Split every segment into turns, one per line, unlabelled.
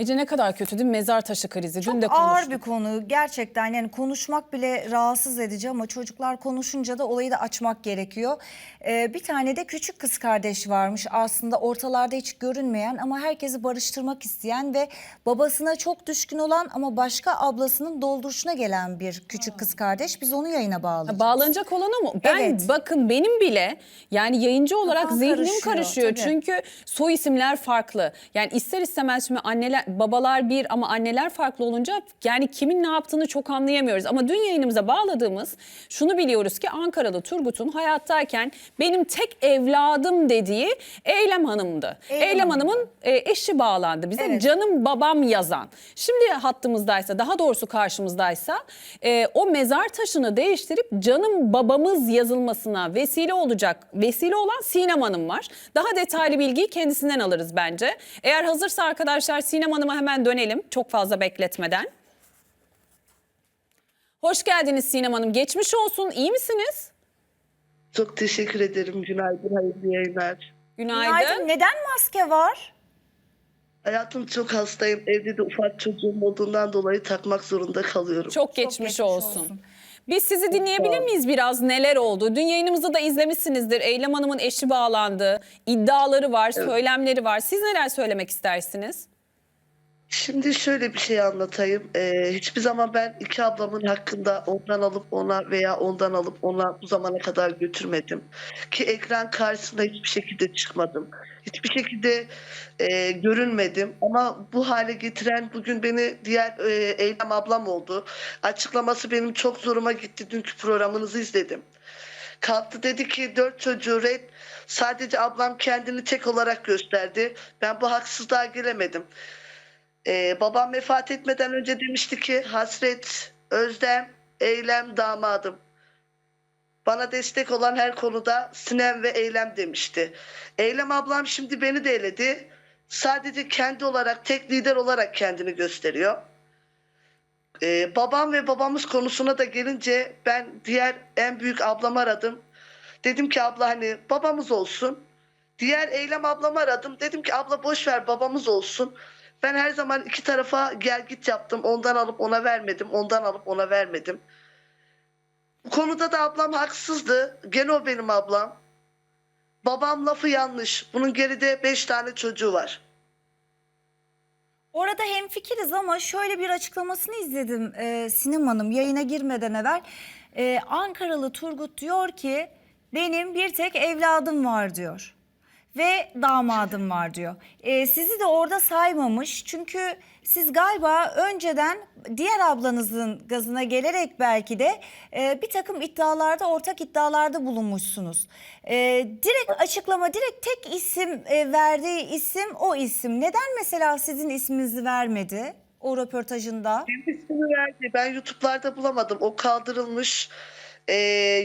Ece ne kadar kötü değil mi? Mezar taşı krizi.
Çok
Dün de
ağır
konuştuk.
bir konu gerçekten yani konuşmak bile rahatsız edici ama çocuklar konuşunca da olayı da açmak gerekiyor. Ee, bir tane de küçük kız kardeş varmış aslında ortalarda hiç görünmeyen ama herkesi barıştırmak isteyen ve babasına çok düşkün olan ama başka ablasının dolduruşuna gelen bir küçük kız kardeş. Biz onu yayına bağlayacağız.
Bağlanacak olan mu? Ben
Evet.
bakın benim bile yani yayıncı olarak
Kafan
zihnim
karışıyor,
karışıyor.
tabii.
Çünkü soy isimler farklı. Yani ister istemez şimdi anneler babalar bir ama anneler farklı olunca yani kimin ne yaptığını çok anlayamıyoruz. Ama dün yayınımıza bağladığımız şunu biliyoruz ki Ankaralı Turgut'un hayattayken benim tek evladım dediği Eylem Hanım'dı.
Eylem
Eylem,
Hanım.
Hanım'ın e, eşi bağlandı bize.
Evet.
Canım babam yazan. Şimdi hattımızdaysa daha doğrusu karşımızdaysa e, o mezar taşını değiştirip canım babamız yazılmasına vesile olacak vesile olan Sinem Hanım var. Daha detaylı bilgiyi kendisinden alırız bence. Eğer hazırsa arkadaşlar Sinem Hanım'a hemen dönelim çok fazla bekletmeden. Hoş geldiniz Sinem Hanım. Geçmiş olsun. İyi misiniz?
Çok teşekkür ederim. Günaydın, hayırlı yayınlar.
Günaydın.
Günaydın. Neden maske var?
Hayatım çok hastayım. Evde de ufak çocuğum olduğundan dolayı takmak zorunda kalıyorum.
Çok geçmiş,
geçmiş
olsun.
olsun.
Biz sizi dinleyebilir miyiz biraz neler oldu? Dün yayınımızı da izlemişsinizdir. Eylem Hanım'ın eşi bağlandı. İddiaları var, söylemleri var. Siz neler söylemek istersiniz?
Şimdi şöyle bir şey anlatayım. Ee, hiçbir zaman ben iki ablamın hakkında ondan alıp ona veya ondan alıp ona bu zamana kadar götürmedim. Ki ekran karşısında hiçbir şekilde çıkmadım. Hiçbir şekilde e, görünmedim. Ama bu hale getiren bugün beni diğer e, Eylem ablam oldu. Açıklaması benim çok zoruma gitti. Dünkü programınızı izledim. Kalktı dedi ki dört çocuğu red sadece ablam kendini tek olarak gösterdi. Ben bu haksızlığa gelemedim. Ee, babam vefat etmeden önce demişti ki hasret, özlem, eylem damadım. Bana destek olan her konuda Sinem ve Eylem demişti. Eylem ablam şimdi beni de eledi. Sadece kendi olarak, tek lider olarak kendini gösteriyor. Ee, babam ve babamız konusuna da gelince ben diğer en büyük ablamı aradım. Dedim ki abla hani babamız olsun. Diğer Eylem ablamı aradım. Dedim ki abla boş ver babamız olsun. Ben her zaman iki tarafa gel git yaptım. Ondan alıp ona vermedim. Ondan alıp ona vermedim. Bu konuda da ablam haksızdı. Gene o benim ablam. Babam lafı yanlış. Bunun geride beş tane çocuğu var.
Orada hemfikiriz ama şöyle bir açıklamasını izledim e, Sinem Hanım yayına girmeden evvel. E, Ankaralı Turgut diyor ki benim bir tek evladım var diyor ve damadım var diyor. E, sizi de orada saymamış çünkü siz galiba önceden diğer ablanızın gazına gelerek belki de e, bir takım iddialarda ortak iddialarda bulunmuşsunuz. E, direkt açıklama direkt tek isim e, verdiği isim o isim. Neden mesela sizin isminizi vermedi o röportajında?
Benim ismini verdi. Ben YouTube'larda bulamadım. O kaldırılmış. Ee,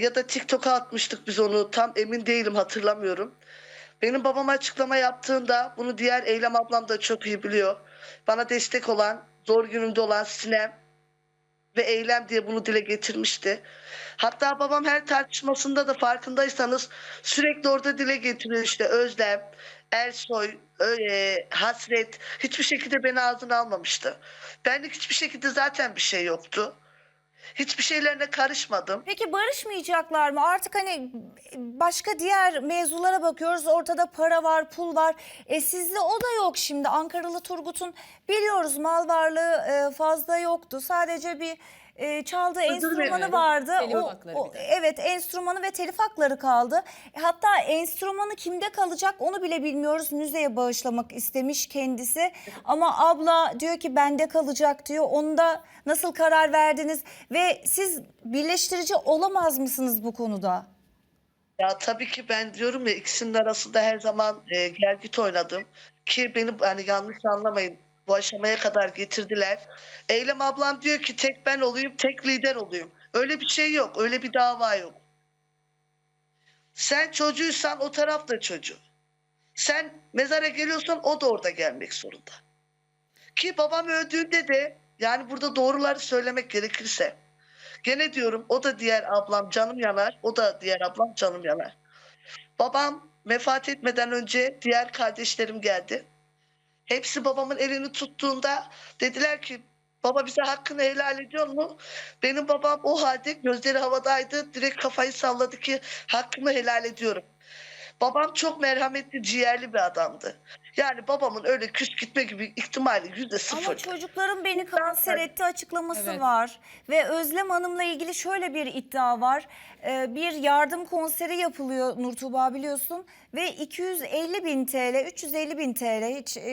ya da TikTok'a atmıştık biz onu. Tam emin değilim hatırlamıyorum. Benim babam açıklama yaptığında bunu diğer Eylem ablam da çok iyi biliyor. Bana destek olan, zor günümde olan Sinem ve Eylem diye bunu dile getirmişti. Hatta babam her tartışmasında da farkındaysanız sürekli orada dile getiriyor işte Özlem, Ersoy, öyle, Hasret hiçbir şekilde beni ağzına almamıştı. Benlik hiçbir şekilde zaten bir şey yoktu. Hiçbir şeylerine karışmadım.
Peki barışmayacaklar mı? Artık hani başka diğer mevzulara bakıyoruz. Ortada para var, pul var. E sizde o da yok şimdi. Ankaralı Turgut'un biliyoruz mal varlığı e, fazla yoktu. Sadece bir e, çaldığı enstrümanı
dilerim.
vardı.
Telif
O-
hakları
o-
bir de.
evet enstrümanı ve telif hakları kaldı. E, Hatta enstrümanı kimde kalacak onu bile bilmiyoruz. Müzeye bağışlamak istemiş kendisi. Ama abla diyor ki bende kalacak diyor. Onda nasıl karar verdiniz? Ve siz birleştirici olamaz mısınız bu konuda?
Ya tabii ki ben diyorum ya ikisinin arasında her zaman e, gel git oynadım. Ki beni hani yanlış anlamayın bu aşamaya kadar getirdiler. Eylem ablam diyor ki tek ben olayım, tek lider olayım. Öyle bir şey yok, öyle bir dava yok. Sen çocuğuysan o taraf da çocuğu. Sen mezara geliyorsan o da orada gelmek zorunda. Ki babam öldüğünde de yani burada doğruları söylemek gerekirse Gene diyorum o da diğer ablam canım yanar. O da diğer ablam canım yanar. Babam vefat etmeden önce diğer kardeşlerim geldi. Hepsi babamın elini tuttuğunda dediler ki baba bize hakkını helal ediyor mu? Benim babam o halde gözleri havadaydı. Direkt kafayı salladı ki hakkımı helal ediyorum. Babam çok merhametli, ciğerli bir adamdı. Yani babamın öyle küs gitme gibi ihtimali yüzde sıfır.
Ama çocuklarım beni kanser etti açıklaması
Evet.
var. Ve Özlem Hanım'la ilgili şöyle bir iddia var. Ee, bir yardım konseri yapılıyor Nurtuğba biliyorsun. Ve 250 bin TL, 350 bin TL hiç e,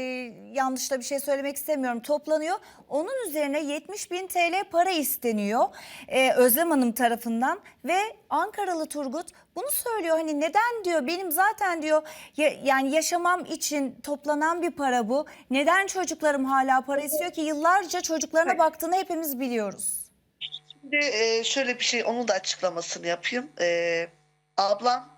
yanlış da bir şey söylemek istemiyorum toplanıyor. Onun üzerine 70 bin TL para isteniyor e, Özlem Hanım tarafından. Ve Ankaralı Turgut bunu söylüyor. Hani neden diyor benim zaten diyor ya- yani yaşamam için toplanan bir para bu. Neden çocuklarım hala para istiyor ki yıllarca çocuklarına baktığını hepimiz biliyoruz.
Şimdi e, şöyle bir şey, onun da açıklamasını yapayım. E, ablam,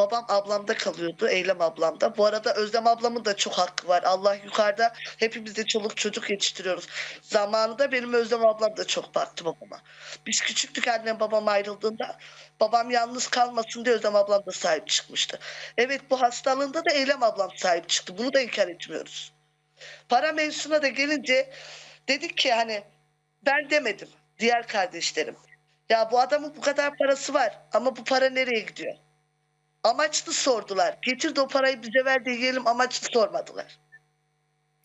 babam ablamda kalıyordu, Eylem ablamda. Bu arada Özlem ablamın da çok hakkı var. Allah yukarıda hepimiz de çoluk çocuk yetiştiriyoruz. Zamanında benim Özlem ablam da çok baktı babama. Biz küçüktük annem babam ayrıldığında. Babam yalnız kalmasın diye Özlem ablam da sahip çıkmıştı. Evet bu hastalığında da Eylem ablam sahip çıktı. Bunu da inkar etmiyoruz. Para mevzusuna da gelince dedik ki hani ben demedim diğer kardeşlerim. Ya bu adamın bu kadar parası var ama bu para nereye gidiyor? Amaçlı sordular. Getir de o parayı bize ver de yiyelim amaçlı sormadılar.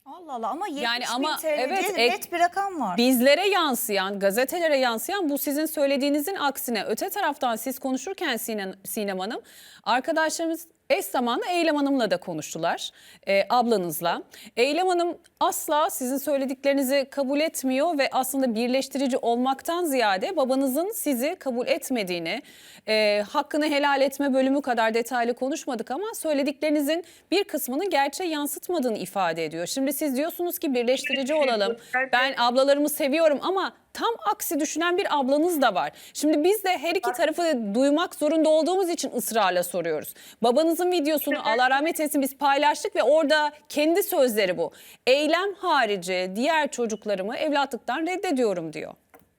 Allah Allah ama 70
Yani
bin
ama
TL
evet,
değil,
ek-
net bir rakam var.
Bizlere yansıyan, gazetelere yansıyan bu sizin söylediğinizin aksine. Öte taraftan siz konuşurken Sinem, Sinem Hanım, arkadaşlarımız eş zamanlı Eylem Hanım'la da konuştular, e, ablanızla. Eylem Hanım asla sizin söylediklerinizi kabul etmiyor ve aslında birleştirici olmaktan ziyade babanızın sizi kabul etmediğini, e, hakkını helal etme bölümü kadar detaylı konuşmadık ama söylediklerinizin bir kısmını gerçeğe yansıtmadığını ifade ediyor. Şimdi siz diyorsunuz ki birleştirici olalım. Ben ablalarımı seviyorum ama tam aksi düşünen bir ablanız da var. Şimdi biz de her iki tarafı duymak zorunda olduğumuz için ısrarla soruyoruz. Babanızın videosunu Allah rahmet eylesin biz paylaştık ve orada kendi sözleri bu. Eylem harici diğer çocuklarımı evlatlıktan reddediyorum diyor.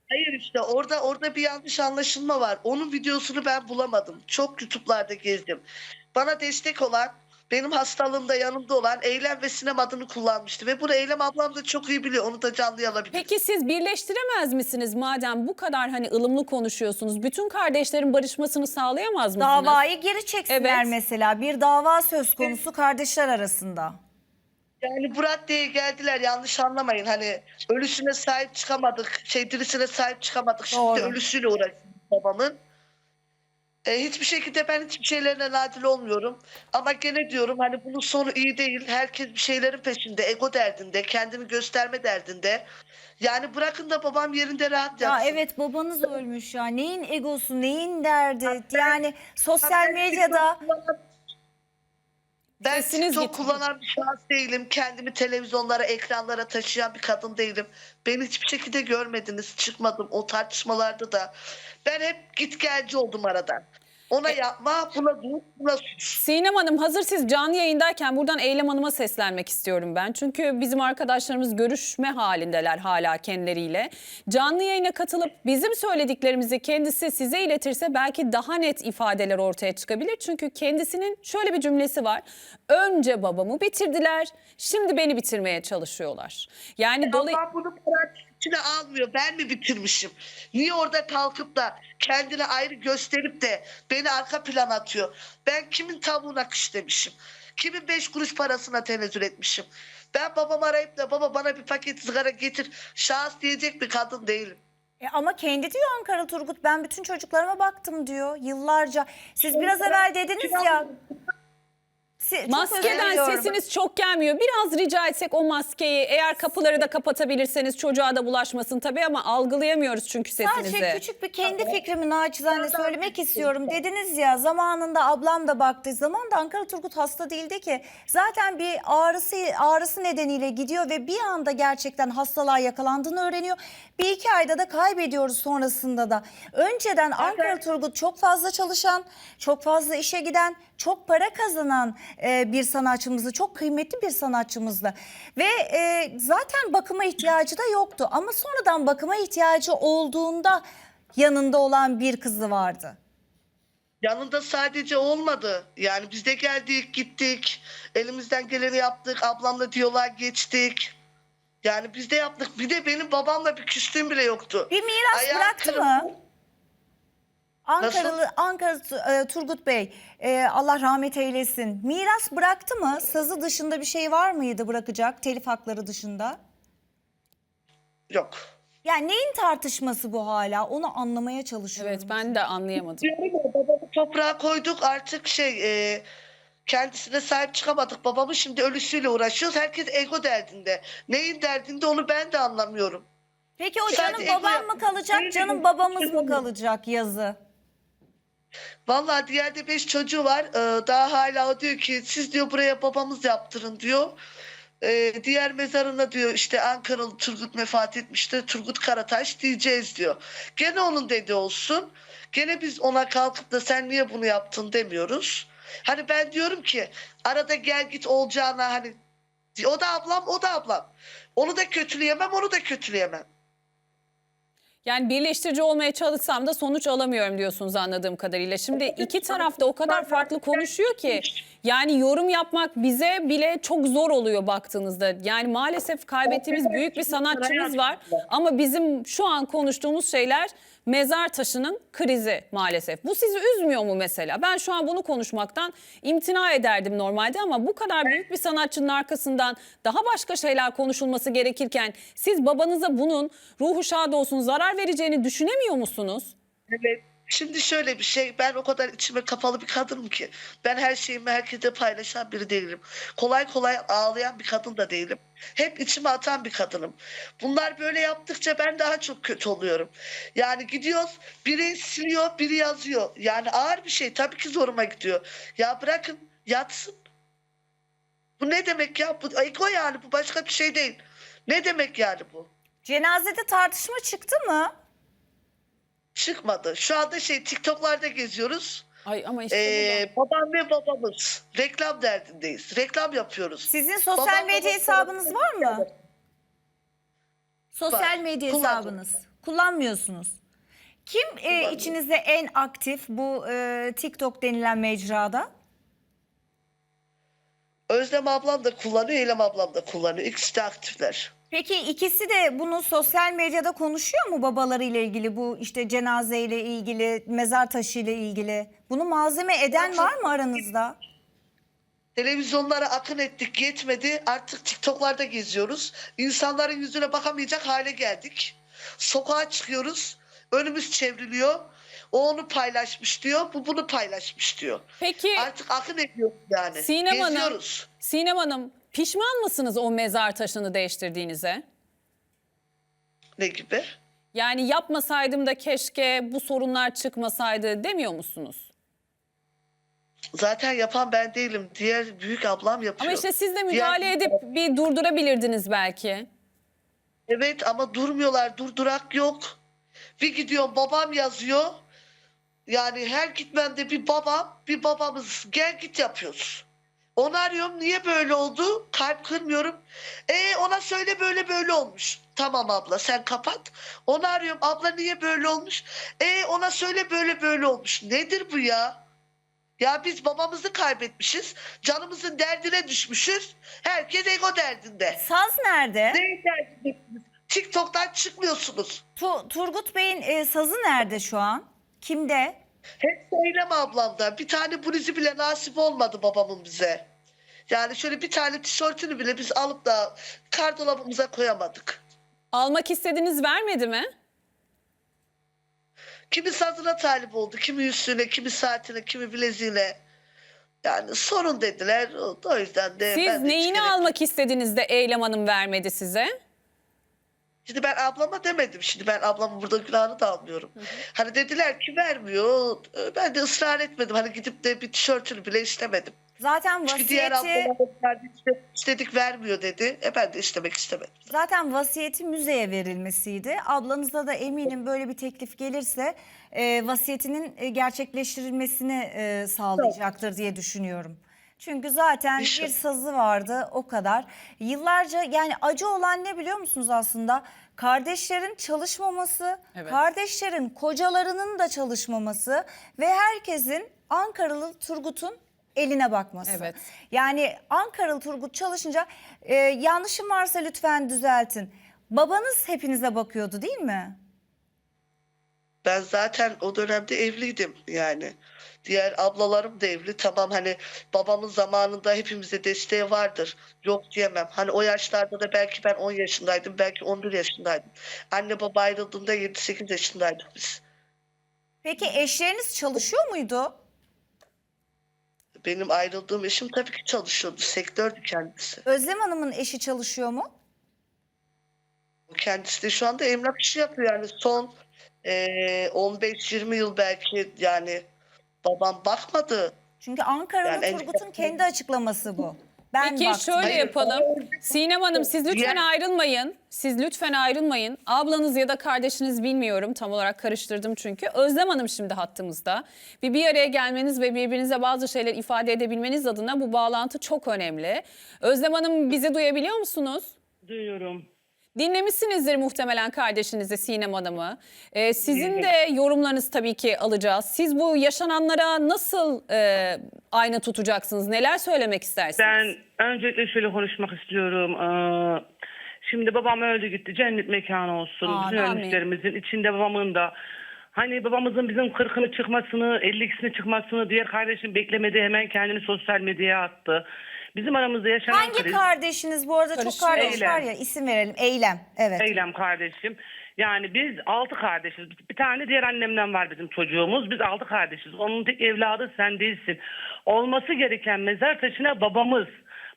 Hayır işte orada orada bir yanlış anlaşılma var. Onun videosunu ben bulamadım. Çok YouTube'larda gezdim. Bana destek olan benim hastalığımda yanımda olan Eylem ve Sinem adını kullanmıştı. Ve bunu Eylem ablam da çok iyi biliyor. Onu da canlı alabilir.
Peki siz birleştiremez misiniz madem bu kadar hani ılımlı konuşuyorsunuz? Bütün kardeşlerin barışmasını sağlayamaz mısınız?
Davayı geri çeksinler
Evet.
mesela. Bir dava söz konusu kardeşler arasında.
Yani bu raddeye geldiler yanlış anlamayın. Hani ölüsüne sahip çıkamadık. Şey dirisine sahip çıkamadık. Şimdi
Doğru.
ölüsüyle uğraşıyoruz babamın. E, hiçbir şekilde ben hiçbir şeylerine nadil olmuyorum. Ama gene diyorum hani bunun sonu iyi değil. Herkes bir şeylerin peşinde. Ego derdinde. Kendini gösterme derdinde. Yani bırakın da babam yerinde rahat
Ya
yatsın.
evet babanız ölmüş ya. Neyin egosu, neyin derdi? Yani sosyal medyada
Ben
Sesiniz
TikTok
gitti.
kullanan bir şahıs değilim. Kendimi televizyonlara, ekranlara taşıyan bir kadın değilim. Beni hiçbir şekilde görmediniz. Çıkmadım o tartışmalarda da. Ben hep git gelci oldum aradan. Ona yapma, buna dur, buna sus.
Sinem Hanım hazır siz canlı yayındayken buradan Eylem Hanım'a seslenmek istiyorum ben. Çünkü bizim arkadaşlarımız görüşme halindeler hala kendileriyle. Canlı yayına katılıp bizim söylediklerimizi kendisi size iletirse belki daha net ifadeler ortaya çıkabilir. Çünkü kendisinin şöyle bir cümlesi var. Önce babamı bitirdiler, şimdi beni bitirmeye çalışıyorlar. Yani dolayı
Ama bunu parantez içine almıyor. Ben mi bitirmişim? Niye orada kalkıp da kendini ayrı gösterip de beni arka plan atıyor? Ben kimin tavuğuna kış demişim? Kimin beş kuruş parasına tenezzül etmişim? Ben babam arayıp da baba bana bir paket sigara getir. Şahıs diyecek bir kadın değilim.
E ama kendi diyor Ankara Turgut ben bütün çocuklarıma baktım diyor yıllarca. Siz biraz evvel dediniz ya. Si- çok özür
Maskeden
diliyorum.
sesiniz çok gelmiyor. Biraz rica etsek o maskeyi eğer kapıları da kapatabilirseniz çocuğa da bulaşmasın tabii ama algılayamıyoruz çünkü sesinizi.
Sadece küçük bir kendi fikrimi naçizane söylemek istiyorum. Dediniz ya zamanında ablam da baktı. Zamanında Ankara Turgut hasta değildi ki. Zaten bir ağrısı ağrısı nedeniyle gidiyor ve bir anda gerçekten hastalığa yakalandığını öğreniyor. Bir iki ayda da kaybediyoruz sonrasında da. Önceden Ankara Turgut çok fazla çalışan, çok fazla işe giden, çok para kazanan e, bir sanatçımızdı. Çok kıymetli bir sanatçımızdı. Ve e, zaten bakıma ihtiyacı da yoktu. Ama sonradan bakıma ihtiyacı olduğunda yanında olan bir kızı vardı.
yanında sadece olmadı. Yani biz de geldik, gittik. Elimizden geleni yaptık. Ablamla diyaloğa geçtik. Yani biz de yaptık. Bir de benim babamla bir küstüğüm bile yoktu.
Bir miras
Ayağı
bıraktı
kırıldı.
mı? Ankaralı Ankara e, Turgut Bey e, Allah rahmet eylesin. Miras bıraktı mı? Sazı dışında bir şey var mıydı bırakacak telif hakları dışında?
Yok.
Yani neyin tartışması bu hala? Onu anlamaya çalışıyorum.
Evet ben de anlayamadım.
Diyorum ya babamı toprağa koyduk artık şey e, kendisine sahip çıkamadık. Babamın şimdi ölüsüyle uğraşıyoruz. Herkes ego derdinde. Neyin derdinde onu ben de anlamıyorum.
Peki o
Sadece
canım babam
ego-
mı kalacak, canım babamız mı kalacak yazı?
Vallahi diğer de beş çocuğu var. Ee, daha hala diyor ki siz diyor buraya babamız yaptırın diyor. Ee, diğer mezarına diyor işte Ankaralı Turgut vefat etmişti. Turgut Karataş diyeceğiz diyor. Gene onun dedi olsun. Gene biz ona kalkıp da sen niye bunu yaptın demiyoruz. Hani ben diyorum ki arada gel git olacağına hani o da ablam o da ablam. Onu da kötüleyemem onu da kötüleyemem.
Yani birleştirici olmaya çalışsam da sonuç alamıyorum diyorsunuz anladığım kadarıyla. Şimdi iki taraf da o kadar farklı konuşuyor ki yani yorum yapmak bize bile çok zor oluyor baktığınızda. Yani maalesef kaybettiğimiz büyük bir sanatçımız var ama bizim şu an konuştuğumuz şeyler mezar taşının krizi maalesef. Bu sizi üzmüyor mu mesela? Ben şu an bunu konuşmaktan imtina ederdim normalde ama bu kadar büyük bir sanatçının arkasından daha başka şeyler konuşulması gerekirken siz babanıza bunun ruhu şad olsun zarar vereceğini düşünemiyor musunuz?
Evet. Şimdi şöyle bir şey, ben o kadar içime kapalı bir kadınım ki. Ben her şeyimi herkese paylaşan biri değilim. Kolay kolay ağlayan bir kadın da değilim. Hep içime atan bir kadınım. Bunlar böyle yaptıkça ben daha çok kötü oluyorum. Yani gidiyoruz, biri siliyor, biri yazıyor. Yani ağır bir şey, tabii ki zoruma gidiyor. Ya bırakın, yatsın. Bu ne demek ya? Bu ego yani, bu başka bir şey değil. Ne demek yani bu?
Cenazede tartışma çıktı mı?
Çıkmadı. Şu anda şey TikTok'larda geziyoruz.
Ay ama işte
Ee, babam ve babamız reklam derdindeyiz. Reklam yapıyoruz.
Sizin sosyal
Babam,
medya hesabınız var mı? Sosyal
Var.
medya
Kullanmıyorum.
hesabınız. Kullanmıyorsunuz. Kim e, içinizde en aktif bu e, TikTok denilen mecrada?
Özlem ablam da kullanıyor, Eylem ablam da kullanıyor. İkisi de aktifler.
Peki ikisi de bunu sosyal medyada konuşuyor mu babalarıyla ilgili bu işte cenazeyle ilgili, mezar taşı ile ilgili? Bunu malzeme eden var mı aranızda?
Televizyonlara akın ettik yetmedi. Artık TikTok'larda geziyoruz. İnsanların yüzüne bakamayacak hale geldik. Sokağa çıkıyoruz. Önümüz çevriliyor. O onu paylaşmış diyor. Bu bunu paylaşmış diyor.
Peki
Artık akın ediyoruz yani.
Sinem Hanım,
Geziyoruz.
Sinem Hanım pişman mısınız o mezar taşını değiştirdiğinize?
Ne gibi?
Yani yapmasaydım da keşke bu sorunlar çıkmasaydı demiyor musunuz?
Zaten yapan ben değilim. Diğer büyük ablam yapıyor.
Ama işte siz de
Diğer
müdahale
büyük
edip bir durdurabilirdiniz belki.
Evet ama durmuyorlar. Durdurak yok. Bir gidiyor babam yazıyor. Yani her gitmemde bir babam, bir babamız gel git yapıyoruz. Onu arıyorum niye böyle oldu? Kalp kırmıyorum. E ona söyle böyle böyle olmuş. Tamam abla sen kapat. Onu arıyorum abla niye böyle olmuş? E ona söyle böyle böyle olmuş. Nedir bu ya? Ya biz babamızı kaybetmişiz. Canımızın derdine düşmüşüz. Herkes ego derdinde.
Saz nerede?
Ne derdindesiniz? TikTok'tan çıkmıyorsunuz.
Tu- Turgut Bey'in e, sazı nerede şu an? Kimde?
Hep Eylem ablamda. Bir tane bluzu bile nasip olmadı babamın bize. Yani şöyle bir tane tişörtünü bile biz alıp da kardolabımıza koyamadık.
Almak istediğiniz vermedi mi?
Kimi sazına talip oldu, kimi yüzüğüne, kimi saatine, kimi bileziğine. Yani sorun dediler. O, yüzden de
Siz
ben de
neyini
gerek-
almak istediğinizde Eylem Hanım vermedi size?
Şimdi ben ablama demedim. Şimdi ben ablamın burada günahını da almıyorum. Hani dediler ki vermiyor. Ben de ısrar etmedim. Hani gidip de bir tişörtünü bile istemedim.
Zaten
Çünkü diğer
vasiyeti
ablalar istedik vermiyor dedi. E ben de istemek istemedim.
zaten vasiyeti müzeye verilmesiydi. Ablanıza da eminim böyle bir teklif gelirse e, vasiyetinin e, gerçekleştirilmesini e, sağlayacaktır diye düşünüyorum. Çünkü zaten
İşte.
bir sazı vardı o kadar. Yıllarca yani acı olan ne biliyor musunuz aslında? Kardeşlerin çalışmaması,
Evet.
kardeşlerin kocalarının da çalışmaması ve herkesin Ankaralı Turgut'un eline bakması.
Evet.
Yani Ankaralı Turgut çalışınca e, yanlışım varsa lütfen düzeltin. Babanız hepinize bakıyordu değil mi?
Ben zaten o dönemde evliydim yani. Diğer ablalarım da evli. Tamam hani babamın zamanında hepimize desteği vardır. Yok diyemem. Hani o yaşlarda da belki ben 10 yaşındaydım. Belki 11 yaşındaydım. Anne baba ayrıldığında 7-8 yaşındaydık biz.
Peki eşleriniz çalışıyor muydu?
Benim ayrıldığım eşim tabii ki çalışıyordu. Sektördü kendisi.
Özlem Hanım'ın eşi çalışıyor mu?
Kendisi de şu anda emlak işi yapıyor yani son eee 15-20 yıl belki yani babam bakmadı.
Çünkü Ankaralı
Yani en-
Turgut'un kendi açıklaması bu. Ben
Peki
baktım.
şöyle
Hayır,
yapalım. Sinem Hanım siz lütfen
Diğer-
ayrılmayın. Siz lütfen ayrılmayın. Ablanız ya da kardeşiniz bilmiyorum. Tam olarak karıştırdım çünkü. Özlem Hanım şimdi hattımızda. Bir bir araya gelmeniz ve birbirinize bazı şeyler ifade edebilmeniz adına bu bağlantı çok önemli. Özlem Hanım bizi duyabiliyor musunuz?
Duyuyorum.
Dinlemişsinizdir muhtemelen kardeşinizi Sinem Hanım'ı. Ee, sizin de yorumlarınızı tabii ki alacağız. Siz bu yaşananlara nasıl e, ayna tutacaksınız? Neler söylemek istersiniz?
Ben öncelikle şöyle konuşmak istiyorum. Ee, şimdi babam öldü gitti. Cennet mekanı olsun.
Amin.
Bütün ölmüşlerimizin içinde babamın da. Hani babamızın bizim kırkını çıkmasını, 52'sini çıkmasını diğer kardeşim beklemedi. Hemen kendini sosyal medyaya attı. Bizim aramızda yaşanan
Hangi
kriz-
kardeşiniz? Bu arada çok
Karışıyor.
kardeş var
Eylem.
ya isim verelim. Eylem. Evet.
Eylem kardeşim. Yani biz altı kardeşiz. Bir tane diğer annemden var bizim çocuğumuz. Biz altı kardeşiz. Onun tek evladı sen değilsin. Olması gereken mezar taşına babamız.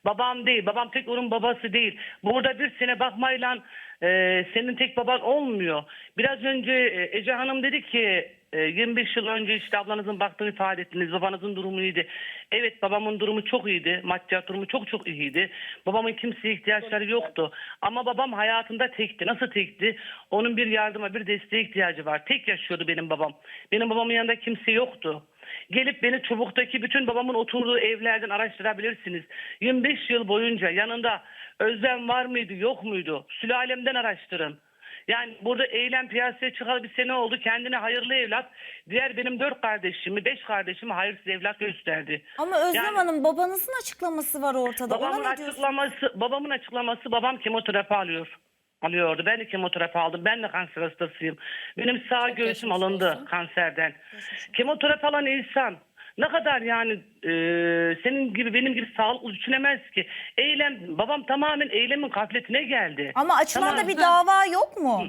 Babam değil. Babam tek onun babası değil. Burada bir sene bakmayla e, senin tek baban olmuyor. Biraz önce e, Ece Hanım dedi ki e, 25 yıl önce işte ablanızın baktığını ifade ettiniz. Babanızın durumu iyiydi. Evet babamın durumu çok iyiydi. Maddiyat durumu çok çok iyiydi. Babamın kimseye ihtiyaçları yoktu. Ama babam hayatında tekti. Nasıl tekti? Onun bir yardıma, bir desteğe ihtiyacı var. Tek yaşıyordu benim babam. Benim babamın yanında kimse yoktu. Gelip beni çubuktaki bütün babamın oturduğu evlerden araştırabilirsiniz. 25 yıl boyunca yanında özlem var mıydı yok muydu? Sülalemden araştırın. Yani burada eylem piyasaya çıkalı bir sene oldu. Kendine hayırlı evlat. Diğer benim dört kardeşimi, beş kardeşimi hayırsız evlat gösterdi.
Ama Özlem
Yani-
Hanım babanızın açıklaması var ortada.
Babamın
Ona
açıklaması, babamın açıklaması babam kemoterapi alıyor. Alıyordu. Ben de kemoterapi aldım. Ben de kanser hastasıyım. Benim sağ göğsüm
geçmiş
alındı
olsun.
kanserden. Kemoterapi alan insan ne kadar yani e, senin gibi benim gibi sağlıklı düşünemez ki. Eylem babam tamamen eylemin gafletine geldi.
Ama açılan
Tamam.
da bir dava yok mu?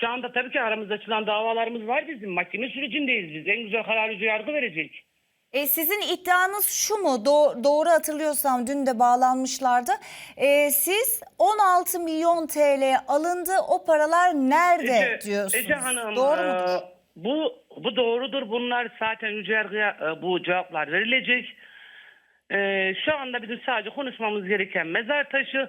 Şu anda tabii ki aramızda açılan davalarımız var bizim. Mahkeme sürecindeyiz biz. En güzel kararı yargı verecek.
E, sizin iddianız şu mu? Do- doğru hatırlıyorsam dün de bağlanmışlardı. E, siz 16 milyon TL alındı. O paralar nerede diyorsunuz?
Ece Hanım,
Doğru
e,
mudur?
bu bu doğrudur. Bunlar zaten Yüce Yargı'ya e, bu cevaplar verilecek. E, şu anda bizim sadece konuşmamız gereken mezar taşı.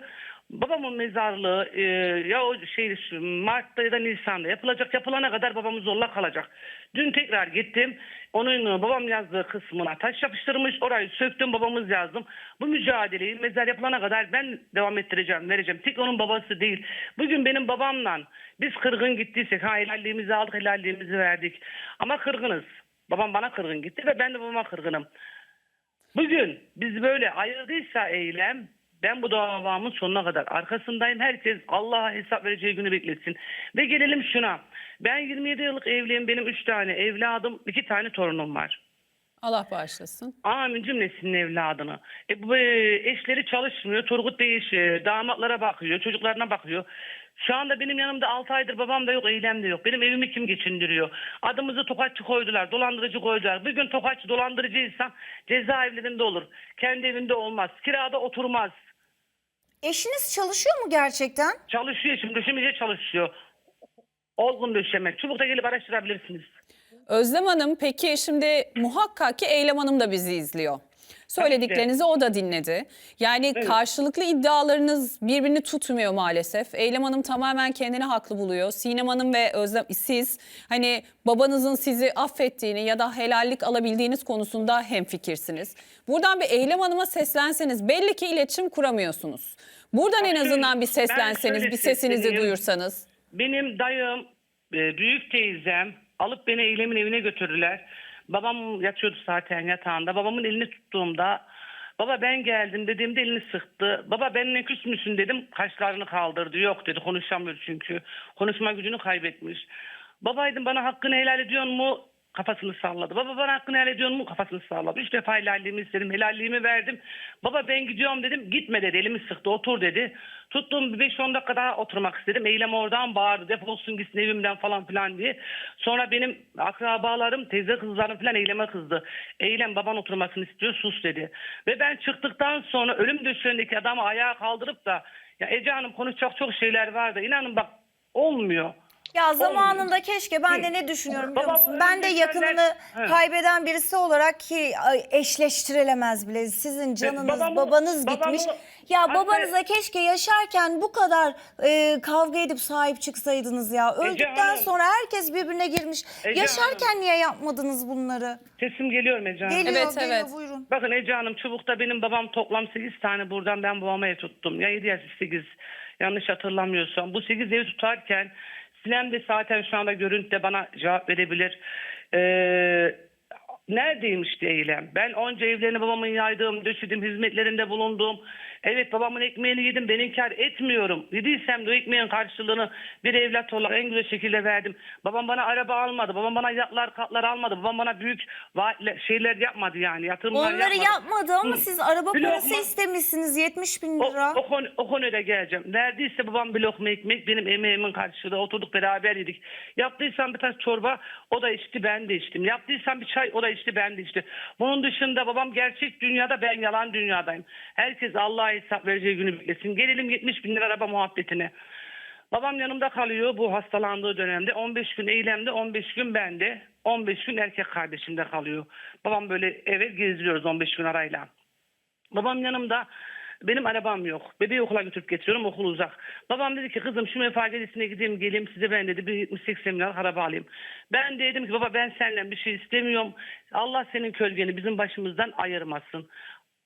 Babamın mezarlığı e, ya o şey Mart'ta ya da Nisan'da yapılacak. Yapılana kadar babamız zorla kalacak. Dün tekrar gittim. Onun e, babam yazdığı kısmına taş yapıştırmış. Orayı söktüm babamız yazdım. Bu mücadeleyi mezar yapılana kadar ben devam ettireceğim, vereceğim. Tek onun babası değil. Bugün benim babamla biz kırgın gittiysek ha helalliğimizi aldık, helalliğimizi verdik. Ama kırgınız. Babam bana kırgın gitti ve ben de babama kırgınım. Bugün biz böyle ayrıldıysa eylem ben bu davamın sonuna kadar arkasındayım. Herkes Allah'a hesap vereceği günü beklesin. Ve gelelim şuna. Ben 27 yıllık evliyim. Benim 3 tane evladım, 2 tane torunum var.
Allah bağışlasın.
Amin cümlesinin evladını. E, bu, e, eşleri çalışmıyor. Turgut eşi, damatlara bakıyor, çocuklarına bakıyor. Şu anda benim yanımda 6 aydır babam da yok, eylem de yok. Benim evimi kim geçindiriyor? Adımızı tokatçı koydular, dolandırıcı koydular. Bir gün tokatçı dolandırıcıysan cezaevlerinde olur. Kendi evinde olmaz. Kirada oturmaz.
Eşiniz çalışıyor mu gerçekten?
Çalışıyor şimdi döşemece çalışıyor. Olgun döşeme. Çubukta gelip araştırabilirsiniz.
Özlem Hanım peki şimdi muhakkak ki Eylem Hanım da bizi izliyor. Söylediklerinizi o da dinledi. Yani
Evet.
karşılıklı iddialarınız birbirini tutmuyor maalesef. Eylem Hanım tamamen kendini haklı buluyor. Sinem Hanım ve Özlem siz hani babanızın sizi affettiğini ya da helallik alabildiğiniz konusunda hemfikirsiniz. Buradan bir Eylem Hanım'a seslenseniz belli ki iletişim kuramıyorsunuz. Buradan en azından bir seslenseniz, bir sesinizi duyursanız.
Benim dayım, e, büyük teyzem alıp beni eylemin evine götürdüler. Babam yatıyordu zaten yatağında. Babamın elini tuttuğumda baba ben geldim dediğimde elini sıktı. Baba benimle küs müsün dedim kaşlarını kaldırdı. Yok dedi konuşamıyor çünkü. Konuşma gücünü kaybetmiş. Babaydım bana hakkını helal ediyor mu? Kafasını salladı. Baba bana hakkını helal ediyor mu? Kafasını salladı. Üç defa helalliğimi istedim. Helalliğimi verdim. Baba ben gidiyorum dedim. Gitme dedi. Elimi sıktı. Otur dedi. Tuttum bir 5-10 dakika daha oturmak istedim. Eylem oradan bağırdı. Defolsun gitsin evimden falan filan diye. Sonra benim akrabalarım, teyze kızlarım falan Eylem'e kızdı. Eylem baban oturmasını istiyor sus dedi. Ve ben çıktıktan sonra ölüm döşeğindeki adamı ayağa kaldırıp da ya Ece Hanım konuşacak çok şeyler var da inanın bak olmuyor.
Ya zamanında keşke ben de ne düşünüyorum biliyor musun? Ben de yakınını
He.
kaybeden birisi olarak ki ay, eşleştirilemez bile. Sizin canınız,
babamı-
babanız
babamı-
gitmiş. Ya
Hatta-
babanıza keşke yaşarken bu kadar e, kavga edip sahip çıksaydınız ya. Öldükten
Hanım.
sonra herkes birbirine girmiş.
Ece
yaşarken niye yapmadınız bunları?
Sesim geliyor mu Ece Hanım?
Geliyor,
Evet,
geliyor
evet.
buyurun.
Bakın Ece Hanım çubukta benim babam toplam 8 tane buradan ben babama ev tuttum. Ya 7 ya 8 yanlış hatırlamıyorsam. Bu 8 evi tutarken Sinem de zaten şu anda görüntüde bana cevap verebilir. Ee, neredeymiş diye eylem. Ben onca evlerini babamın yaydım, döşedim, hizmetlerinde bulundum. Evet babamın ekmeğini yedim, ben inkar etmiyorum. Yediysem de o ekmeğin karşılığını bir evlat olarak en güzel şekilde verdim. Babam bana araba almadı, babam bana yatlar katlar almadı, babam bana büyük şeyler yapmadı yani. Yatırımlar
Onları
yapmadı.
yapmadı ama
Hı.
siz araba
Bir
parası
lokma-
istemişsiniz 70 bin
O,
lira.
o, konu, o konuda geleceğim. Neredeyse babam bir lokma ekmek benim emeğimin karşılığı oturduk beraber yedik. Yaptıysam bir tas çorba o da içti ben de içtim. Yaptıysam bir çay o da içti ben de içti. Bunun dışında babam gerçek dünyada ben yalan dünyadayım. Herkes Allah'a hesap vereceği günü beklesin. Gelelim 70 bin lira araba muhabbetine. Babam yanımda kalıyor bu hastalandığı dönemde. 15 gün eylemde, 15 gün bende. 15 gün erkek kardeşimde kalıyor. Babam böyle eve gezdiriyoruz 15 gün arayla. Babam yanımda. Benim arabam yok. Bebeği okula götürüp getiriyorum. Okul uzak. Babam dedi ki kızım şu mefaketesine gideyim geleyim size ben dedi bir 70-80 milyar araba alayım. Ben de dedim ki baba ben senden bir şey istemiyorum. Allah senin kölgeni bizim başımızdan ayırmasın.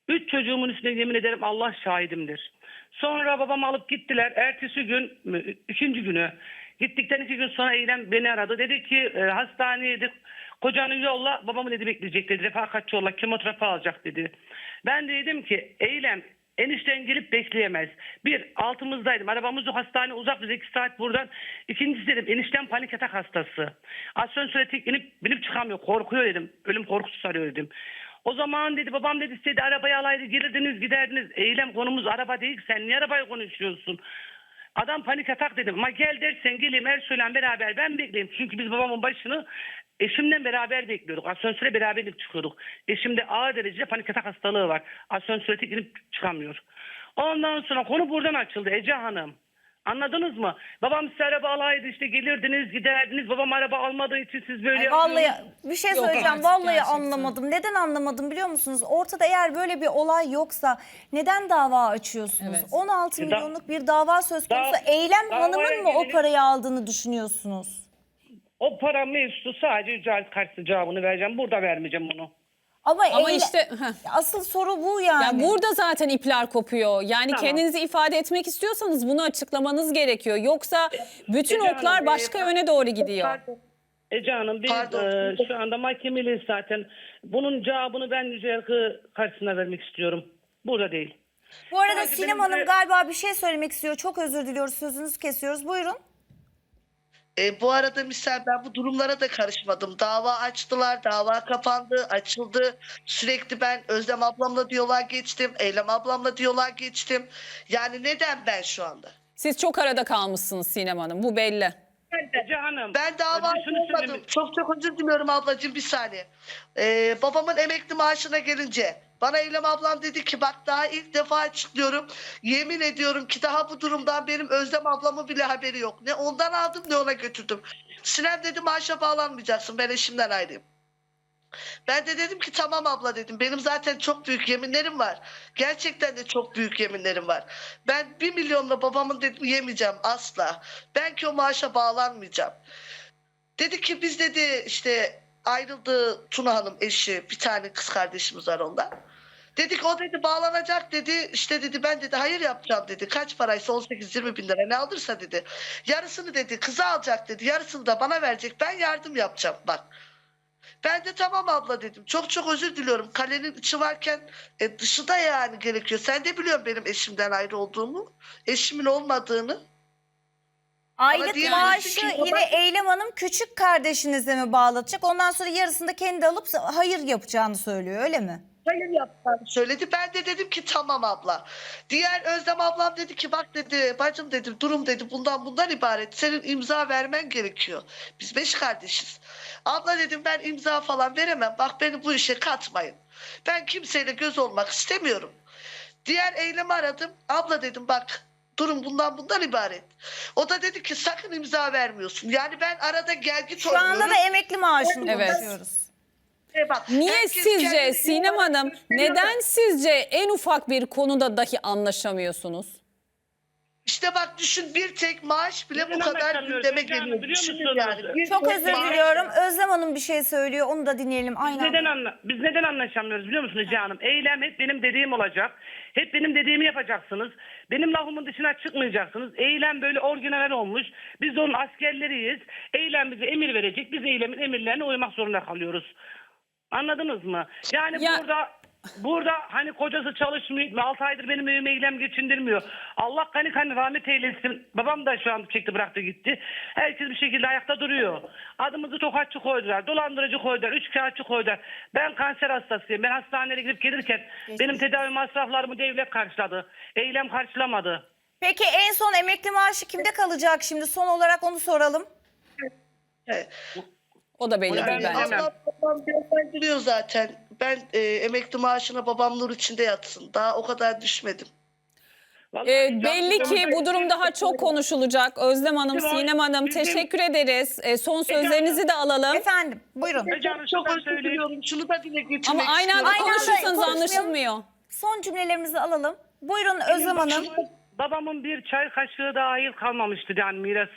Üç çocuğumun üstüne yemin ederim Allah şahidimdir. Sonra babamı alıp gittiler. Ertesi gün, ikinci günü. Gittikten iki gün sonra Eylem beni aradı. Dedi ki e, hastaneye kocanı yolla babamı dedi bekleyecek dedi. Refakatçi yolla kemoterapi alacak dedi. Ben de dedim ki Eylem enişten gelip bekleyemez. Bir altımızdaydım. Arabamız yok hastane uzak bize iki saat buradan. İkincisi dedim enişten panik atak hastası. Asansöre tek inip binip çıkamıyor. Korkuyor dedim. Ölüm korkusu sarıyor dedim. O zaman dedi babam dedi size de arabayı alaydı gelirdiniz giderdiniz. Eylem konumuz araba değil sen niye arabayı konuşuyorsun? Adam panik atak dedim ama gel dersen geleyim Ersoy'la beraber ben bekleyeyim. Çünkü biz babamın başını eşimle beraber bekliyorduk. Asansöre beraber çıkıyorduk. Eşimde ağır derecede panik atak hastalığı var. Asansöre inip çıkamıyor. Ondan sonra konu buradan açıldı Ece Hanım. Anladınız mı? Babam size araba alaydı işte gelirdiniz giderdiniz. Babam araba almadığı için siz böyle
Ay vallahi
yapıyorsunuz.
bir şey söyleyeceğim.
artık
Vallahi
gerçekten.
anlamadım. Neden anlamadım biliyor musunuz? Ortada eğer böyle bir olay yoksa neden dava açıyorsunuz?
Evet.
16
E da-
milyonluk bir dava söz konusu.
Da-
Eylem
davaya
Hanım'ın mı o
gelelim.
parayı aldığını düşünüyorsunuz?
O para mevzusu sadece Yücel karşısı cevabını vereceğim. Burada vermeyeceğim onu.
Ama,
Ama
Eylem-
işte heh.
asıl soru bu yani.
Ya burada zaten ipler kopuyor. Yani
Tamam.
kendinizi ifade etmek istiyorsanız bunu açıklamanız gerekiyor. Yoksa bütün
Ece
oklar
Hanım,
başka
e,
yöne doğru gidiyor.
Pardon.
Ece Hanım biz
Pardon.
e, şu anda mahkemeliyiz zaten. Bunun cevabını ben Yüce Yargı karşısına vermek istiyorum. Burada değil.
Bu arada
Sadece
Sinem
benim
Hanım
de-
galiba bir şey söylemek istiyor. Çok özür diliyoruz. Sözünüzü kesiyoruz. Buyurun.
E, bu arada misal ben bu durumlara da karışmadım. Dava açtılar, dava kapandı, açıldı. Sürekli ben Özlem ablamla diyaloğa geçtim, Eylem ablamla diyaloğa geçtim. Yani neden ben şu anda?
Siz çok arada kalmışsınız Sinem Hanım. Bu belli.
Ece Hanım.
Ben dava
önce şunu söyleyeyim.
Çok çok özür diliyorum ablacığım bir saniye. Ee, babamın emekli maaşına gelince bana Eylem ablam dedi ki bak daha ilk defa açıklıyorum. Yemin ediyorum ki daha bu durumdan benim Özlem ablamın bile haberi yok. Ne ondan aldım ne ona götürdüm. Sinem dedi maaşa bağlanmayacaksın ben eşimden ayrıyım. Ben de dedim ki tamam abla dedim. Benim zaten çok büyük yeminlerim var. Gerçekten de çok büyük yeminlerim var. Ben bir milyonla babamın dedim yemeyeceğim asla. Ben ki o maaşa bağlanmayacağım. Dedi ki biz dedi işte ayrıldı Tuna Hanım eşi bir tane kız kardeşimiz var onda. Dedik o dedi bağlanacak dedi işte dedi ben dedi hayır yapacağım dedi kaç paraysa 18-20 bin lira ne alırsa dedi yarısını dedi kıza alacak dedi yarısını da bana verecek ben yardım yapacağım bak. Ben de tamam abla dedim. Çok çok özür diliyorum. Kalenin içi varken e, dışı da yani gerekiyor. Sen de biliyorsun benim eşimden ayrı olduğumu. Eşimin olmadığını.
Aylık maaşı yine
baba-
Eylem Hanım küçük kardeşinize mi bağlatacak? Ondan sonra yarısını da kendi alıp hayır yapacağını söylüyor öyle mi?
Hayır yapacağını söyledi. Ben de dedim ki tamam abla. Diğer Özlem ablam dedi ki bak dedi bacım dedi durum dedi bundan bundan ibaret. Senin imza vermen gerekiyor. Biz beş kardeşiz. Abla dedim ben imza falan veremem. Bak beni bu işe katmayın. Ben kimseyle göz olmak istemiyorum. Diğer eylemi aradım. Abla dedim bak durum bundan bundan ibaret. O da dedi ki sakın imza vermiyorsun. Yani ben arada gel git
Şu anda da emekli maaşını
Evet.
konuşuyoruz.
E bak,
Niye
herkes
sizce
kendini-
Sinem Hanım neden sizce en ufak bir konuda dahi anlaşamıyorsunuz?
İşte bak düşün bir tek maaş bile
Neden
bu kadar
anlaşamıyoruz?
gündeme
Ece Hanım,
geliyor.
biliyor
Düşünün
musunuz?
yani. Bir
Çok
tek
özür
maaş-
diliyorum. Özlem Hanım bir şey söylüyor. Onu da dinleyelim.
Biz
Aynen.
neden, anla biz neden anlaşamıyoruz biliyor musunuz Ece Hanım? Eylem hep benim dediğim olacak. Hep benim dediğimi yapacaksınız. Benim lafımın dışına çıkmayacaksınız. Eylem böyle orijinal olmuş. Biz de onun askerleriyiz. Eylem bize emir verecek. Biz eylemin emirlerine uymak zorunda kalıyoruz. Anladınız mı? Yani
Ya-
burada burada hani kocası çalışmıyor. 6 aydır benim evime eylem geçindirmiyor. Allah gani gani rahmet eylesin. Babam da şu an çekti bıraktı gitti. Herkes bir şekilde ayakta duruyor. Adımızı tokatçı koydular. Dolandırıcı koydular. Üç kağıtçı koydular. Ben kanser hastasıyım. Ben hastaneye gidip gelirken benim tedavi masraflarımı devlet karşıladı. Eylem karşılamadı.
Peki en son emekli maaşı kimde kalacak şimdi? Son olarak onu soralım.
Evet.
O da belli değil
ben
bence.
Allah babam yönlendiriyor zaten. Ben e, emekli maaşına babam nur içinde yatsın. Daha o kadar düşmedim.
Vallahi can-
belli ki bu durum daha çok konuşulacak. Özlem Hanım,
Bizim
Sinem Hanım
bizim-
teşekkür ederiz. Ee, son sözlerinizi de alalım.
Efendim buyurun.
Hanım,
Çok özür diliyorum. Şunu da dile getirmek
Ama aynı anda
istiyorum.
Aynı anda
konuşursanız
konuşmayalım.
anlaşılmıyor.
Son cümlelerimizi alalım. Buyurun Özlem Hanım.
Babamın bir çay kaşığı dahil kalmamıştı yani miras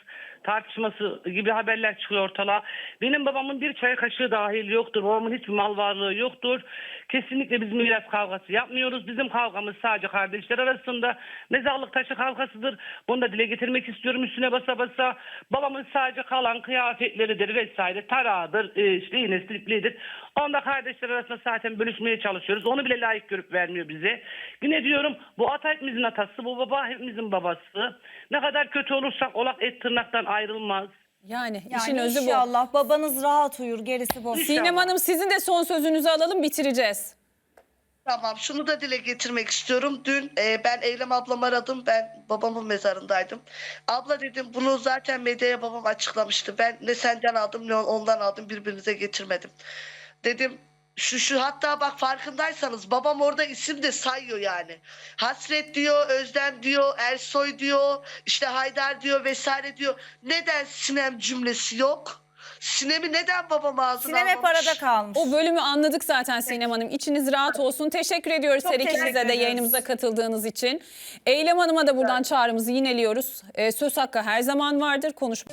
tartışması gibi haberler çıkıyor ortalığa. Benim babamın bir çay kaşığı dahil yoktur. Babamın hiçbir mal varlığı yoktur. Kesinlikle biz miras kavgası yapmıyoruz. Bizim kavgamız sadece kardeşler arasında. Mezarlık taşı kavgasıdır. Bunu da dile getirmek istiyorum üstüne basa basa. Babamın sadece kalan kıyafetleridir vesaire. Tarağıdır, işte iğnesi, ipliğidir. Onu da kardeşler arasında zaten bölüşmeye çalışıyoruz. Onu bile layık görüp vermiyor bize. Yine diyorum bu ata hepimizin atası, bu baba hepimizin babası. Ne kadar kötü olursak olak et tırnaktan ayrılmaz.
Yani,
Yani
işin özü bu.
inşallah babanız rahat uyur gerisi boş.
Sinem Hanım sizin de son sözünüzü alalım bitireceğiz.
Tamam şunu da dile getirmek istiyorum. Dün e, ben Eylem ablamı aradım. Ben babamın mezarındaydım. Abla dedim bunu zaten medyaya babam açıklamıştı. Ben ne senden aldım ne ondan aldım birbirinize getirmedim. Dedim şu şu hatta bak farkındaysanız babam orada isim de sayıyor yani. Hasret diyor, Özlem diyor, Ersoy diyor, işte Haydar diyor vesaire diyor. Neden Sinem cümlesi yok? Sinem'i neden babam ağzına
Sinem hep
almamış?
arada kalmış.
O bölümü anladık zaten Sinem Hanım. İçiniz rahat olsun. Teşekkür ediyoruz
Çok
her
teşekkür
ikinize de
ederiz.
yayınımıza katıldığınız için. Eylem Hanım'a da buradan çağrımızı yineliyoruz. Ee, söz hakkı her zaman vardır. Konuş